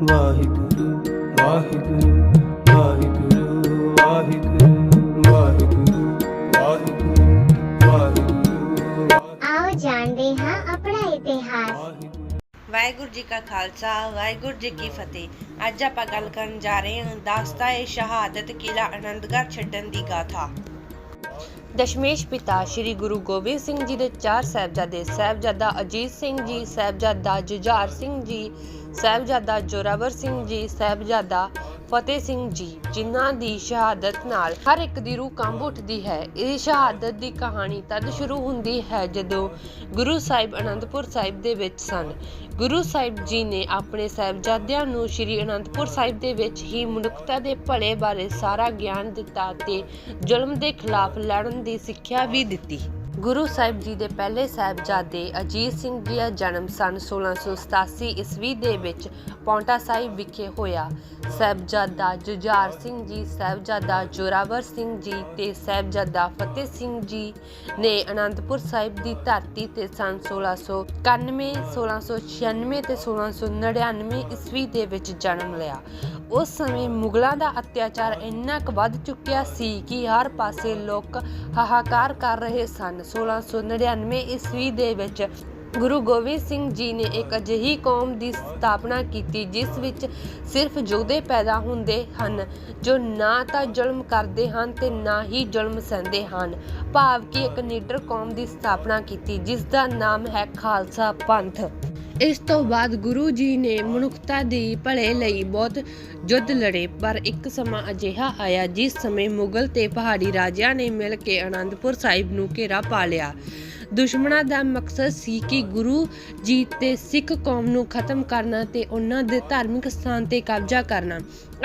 ਵਾਹਿਗੁਰੂ ਵਾਹਿਗੁਰੂ ਵਾਹਿਗੁਰੂ ਵਾਹਿਗੁਰੂ ਵਾਹਿਗੁਰੂ ਵਾਹਿਗੁਰੂ ਵਾਹਿਗੁਰੂ ਆਓ ਜਾਣਦੇ ਹਾਂ ਆਪਣਾ ਇਤਿਹਾਸ। ਵਾਹਿਗੁਰੂ। ਵਾਹਿਗੁਰੂ ਜੀ ਕਾ ਖਾਲਸਾ ਵਾਹਿਗੁਰੂ ਜੀ ਕੀ ਫਤਿਹ। ਅੱਜ ਆਪਾਂ ਗੱਲ ਕਰਨ ਜਾ ਰਹੇ ਹਾਂ ਦਾਸਤਾਏ ਸ਼ਹਾਦਤ ਕਿਲਾ ਆਨੰਦਗੜ੍ਹ ਛੱਡਣ ਦੀ ਗਾਥਾ। ਦਸ਼ਮੇਸ਼ ਪਿਤਾ ਸ੍ਰੀ ਗੁਰੂ ਗੋਬਿੰਦ ਸਿੰਘ ਜੀ ਦੇ ਚਾਰ ਸਾਹਿਬਜ਼ਾਦੇ, ਸਾਹਿਬਜ਼ਾਦਾ ਅਜੀਤ ਸਿੰਘ ਜੀ, ਸਾਹਿਬਜ਼ਾਦਾ ਜੁਝਾਰ ਸਿੰਘ ਜੀ, ਸਾਹਿਬਜ਼ਾਦਾ ਜੋਰਾਵਰ ਸਿੰਘ ਜੀ, ਸਾਹਿਬਜ਼ਾਦਾ ਫਤਿਹ ਸਿੰਘ ਜੀ, ਜਿਨ੍ਹਾਂ ਦੀ ਸ਼ਹਾਦਤ ਨਾਲ ਹਰ ਇੱਕ ਦੀ ਰੂਹ ਕੰਬ ਉੱਠਦੀ ਹੈ। ਇਹ ਸ਼ਹਾਦਤ ਦੀ ਕਹਾਣੀ ਤਦ ਸ਼ੁਰੂ ਹੁੰਦੀ ਹੈ ਜਦੋਂ ਗੁਰੂ ਸਾਹਿਬ ਅਨੰਦਪੁਰ ਸਾਹਿਬ ਦੇ ਵਿੱਚ ਸਨ। ਗੁਰੂ ਸਾਹਿਬ ਜੀ ਨੇ ਆਪਣੇ ਸਾਹਿਬਜ਼ਾਦਿਆਂ ਨੂੰ ਸ੍ਰੀ ਅਨੰਦਪੁਰ ਸਾਹਿਬ ਦੇ ਵਿੱਚ ਹੀ ਮਨੁੱਖਤਾ ਦੇ ਭਲੇ ਬਾਰੇ ਸਾਰਾ ਗਿਆਨ ਦਿੱਤਾ ਤੇ ਜ਼ੁਲਮ ਦੇ ਖਿਲਾਫ ਲੜਨ ਦੀ ਸਿੱਖਿਆ ਵੀ ਦਿੱਤੀ। ਗੁਰੂ ਸਾਹਿਬ ਜੀ ਦੇ ਪਹਿਲੇ ਸਾਹਿਬਜ਼ਾਦੇ ਅਜੀਤ ਸਿੰਘ ਜੀ ਦਾ ਜਨਮ ਸਨ 1687 ਈਸਵੀ ਦੇ ਵਿੱਚ ਪੌਂਟਾ ਸਾਹਿਬ ਵਿਖੇ ਹੋਇਆ। ਸਾਹਿਬਜ਼ਾਦਾ ਜੁਝਾਰ ਸਿੰਘ ਜੀ, ਸਾਹਿਬਜ਼ਾਦਾ ਜੋਰਾਵਰ ਸਿੰਘ ਜੀ ਤੇ ਸਾਹਿਬਜ਼ਾਦਾ ਫਤਿਹ ਸਿੰਘ ਜੀ ਨੇ ਅਨੰਦਪੁਰ ਸਾਹਿਬ ਦੀ ਧਰਤੀ ਤੇ ਸਨ 1691 1696 ਤੇ 1699 ਈਸਵੀ ਦੇ ਵਿੱਚ ਜਨਮ ਲਿਆ। ਉਸ ਸਮੇਂ ਮੁਗਲਾਂ ਦਾ ਅਤਿਆਚਾਰ ਇੰਨਾ ਕੁ ਵੱਧ ਚੁੱਕਿਆ ਸੀ ਕਿ ਹਰ ਪਾਸੇ ਲੋਕ ਹਾਹਾਕਾਰ ਕਰ ਰਹੇ ਸਨ। 1699 ਈਸਵੀ ਦੇ ਵਿੱਚ ਗੁਰੂ ਗੋਬਿੰਦ ਸਿੰਘ ਜੀ ਨੇ ਇੱਕ ਅਜਿਹੀ ਕੌਮ ਦੀ ਸਥਾਪਨਾ ਕੀਤੀ, ਜਿਸ ਵਿੱਚ ਸਿਰਫ ਯੋਧੇ ਪੈਦਾ ਹੁੰਦੇ ਹਨ, ਜੋ ਨਾ ਤਾਂ ਜ਼ੁਲਮ ਕਰਦੇ ਹਨ ਤੇ ਨਾ ਹੀ ਜ਼ੁਲਮ ਸਹਿੰਦੇ ਹਨ। ਭਾਵ ਕਿ ਇੱਕ ਨਿਡਰ ਕੌਮ ਦੀ ਸਥਾਪਨਾ ਕੀਤੀ, ਜਿਸ ਦਾ ਨਾਮ ਹੈ ਖਾਲਸਾ ਪੰਥ। ਇਸ ਤੋਂ ਬਾਅਦ ਗੁਰੂ ਜੀ ਨੇ ਮਨੁੱਖਤਾ ਦੀ ਭਲੇ ਲਈ ਬਹੁਤ ਯੁੱਧ ਲੜੇ, ਪਰ ਇੱਕ ਸਮਾਂ ਅਜਿਹਾ ਆਇਆ ਜਿਸ ਸਮੇਂ ਮੁਗਲ ਤੇ ਪਹਾੜੀ ਰਾਜਿਆਂ ਨੇ ਮਿਲ ਕੇ ਆਨੰਦਪੁਰ ਸਾਹਿਬ ਨੂੰ ਘੇਰਾ ਪਾ ਲਿਆ। ਦੁਸ਼ਮਣਾਂ ਦਾ ਮਕਸਦ ਸੀ ਕਿ ਗੁਰੂ ਜੀ ਤੇ ਸਿੱਖ ਕੌਮ ਨੂੰ ਖਤਮ ਕਰਨਾ ਤੇ ਉਹਨਾਂ ਦੇ ਧਾਰਮਿਕ ਸਥਾਨ ਤੇ ਕਬਜ਼ਾ ਕਰਨਾ।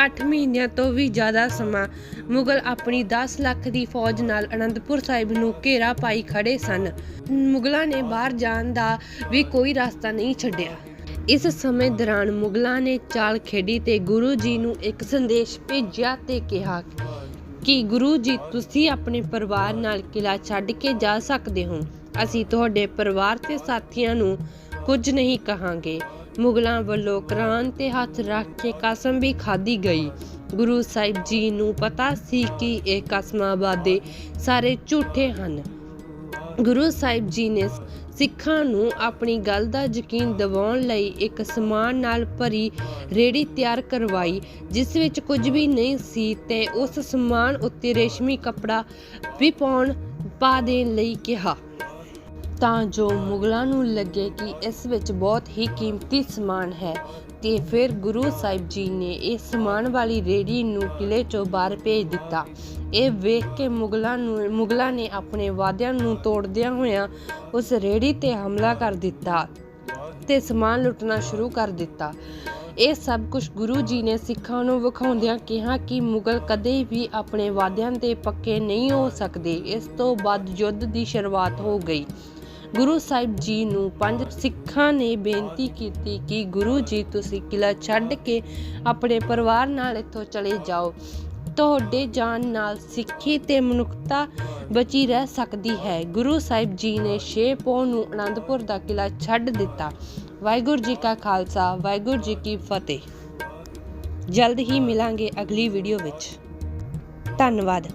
8 ਮਹੀਨਿਆਂ ਤੋਂ ਵੀ ਜ਼ਿਆਦਾ ਸਮਾਂ ਮੁਗਲ ਆਪਣੀ 10 ਲੱਖ ਦੀ ਫੌਜ ਨਾਲ ਅਨੰਦਪੁਰ ਸਾਹਿਬ ਨੂੰ ਘੇਰਾ ਪਾਈ ਖੜੇ ਸਨ। ਮੁਗਲਾਂ ਨੇ ਬਾਹਰ ਜਾਣ ਦਾ ਵੀ ਕੋਈ ਰਸਤਾ ਨਹੀਂ ਛੱਡਿਆ। ਇਸ ਸਮੇਂ ਦੌਰਾਨ ਮੁਗਲਾਂ ਨੇ ਚਾਲ ਖੇਡੀ ਤੇ ਗੁਰੂ ਜੀ ਨੂੰ ਇੱਕ ਸੰਦੇਸ਼ ਭੇਜਿਆ ਤੇ ਕਿਹਾ ਕਿ ਗੁਰੂ ਜੀ, ਤੁਸੀਂ ਆਪਣੇ ਪਰਿਵਾਰ ਨਾਲ ਕਿਲਾ ਛੱਡ ਕੇ ਜਾ ਸਕਦੇ ਹੋ। ਅਸੀਂ ਤੁਹਾਡੇ ਪਰਿਵਾਰ ਤੇ ਸਾਥੀਆਂ ਨੂੰ ਕੁਝ ਨਹੀਂ ਕਹਾਂਗੇ। ਮੁਗਲਾਂ ਵੱਲੋਂ ਕੁਰਾਨ ਤੇ ਹੱਥ ਰੱਖ ਕੇ ਕਸਮ ਵੀ ਖਾਧੀ ਗਈ। ਗੁਰੂ ਸਾਹਿਬ ਜੀ ਨੂੰ ਪਤਾ ਸੀ ਕਿ ਇਹ ਕਸਮਾਂ ਵਾਦੇ ਸਾਰੇ ਝੂਠੇ ਹਨ। ਗੁਰੂ ਸਾਹਿਬ ਜੀ ਨੇ ਸਿੱਖਾਂ ਨੂੰ ਆਪਣੀ ਗੱਲ ਦਾ ਯਕੀਨ ਦਿਵਾਉਣ ਲਈ ਇੱਕ ਸਮਾਨ ਨਾਲ ਭਰੀ ਰੇੜੀ ਤਿਆਰ ਕਰਵਾਈ, ਜਿਸ ਵਿੱਚ ਕੁਝ ਵੀ ਨਹੀਂ ਸੀ ਤੇ ਉਸ ਸਮਾਨ ਉੱਤੇ ਰੇਸ਼ਮੀ ਕੱਪੜਾ ਵੀ ਪਾਉਣ, ਪਾ ਦੇਣ ਲਈ ਕਿਹਾ। ਤਾਂ ਜੋ ਮੁਗਲਾਂ ਨੂੰ ਲੱਗੇ ਕਿ ਇਸ ਵਿੱਚ ਬਹੁਤ ਹੀ ਕੀਮਤੀ ਸਮਾਨ ਹੈ ਤੇ ਫਿਰ ਗੁਰੂ ਸਾਹਿਬ ਜੀ ਨੇ ਇਹ ਸਮਾਨ ਵਾਲੀ ਰੇੜੀ ਨੂੰ ਕਿਲੇ ਚੋਂ ਬਾਹਰ ਭੇਜ ਦਿੱਤਾ। ਇਹ ਵੇਖ ਕੇ ਮੁਗਲਾਂ ਨੂੰ, ਮੁਗਲਾਂ ਨੇ ਆਪਣੇ ਵਾਅਦਿਆਂ ਨੂੰ ਤੋੜਦਿਆਂ ਹੋਇਆਂ ਉਸ ਰੇੜੀ ਤੇ ਹਮਲਾ ਕਰ ਦਿੱਤਾ ਤੇ ਸਮਾਨ ਲੁੱਟਣਾ ਸ਼ੁਰੂ ਕਰ ਦਿੱਤਾ। ਇਹ ਸਭ ਕੁਝ ਗੁਰੂ ਜੀ ਨੇ ਸਿੱਖਾਂ ਨੂੰ ਵਿਖਾਉਂਦਿਆਂ ਕਿਹਾ ਕਿ ਮੁਗਲ ਕਦੇ ਵੀ ਆਪਣੇ ਵਾਅਦਿਆਂ ਤੇ ਪੱਕੇ ਨਹੀਂ ਹੋ ਸਕਦੇ। ਇਸ ਤੋਂ ਬਾਅਦ ਯੁੱਧ ਦੀ ਸ਼ੁਰੂਆਤ ਹੋ ਗਈ। ਗੁਰੂ ਸਾਹਿਬ ਜੀ ਨੂੰ ਪੰਜ ਸਿੱਖਾਂ ਨੇ ਬੇਨਤੀ ਕੀਤੀ ਕਿ ਗੁਰੂ ਜੀ, ਤੁਸੀਂ ਕਿਲਾ ਛੱਡ ਕੇ ਆਪਣੇ ਪਰਿਵਾਰ ਨਾਲ ਇੱਥੋਂ ਚਲੇ ਜਾਓ। ਤੁਹਾਡੇ ਜਾਣ ਨਾਲ ਸਿੱਖੀ ਤੇ ਮਨੁੱਖਤਾ ਬਚੀ ਰਹਿ ਸਕਦੀ ਹੈ। ਗੁਰੂ ਸਾਹਿਬ ਜੀ ਨੇ ਛੇ ਪੌ ਨੂੰ ਅਨੰਦਪੁਰ ਦਾ ਕਿਲਾ ਛੱਡ ਦਿੱਤਾ। ਵਾਹਿਗੁਰੂ ਜੀ ਕਾ ਖਾਲਸਾ, ਵਾਹਿਗੁਰੂ ਜੀ ਕੀ ਫਤਿਹ। ਜਲਦ ਹੀ ਮਿਲਾਂਗੇ ਅਗਲੀ ਵੀਡੀਓ ਵਿੱਚ। ਧੰਨਵਾਦ।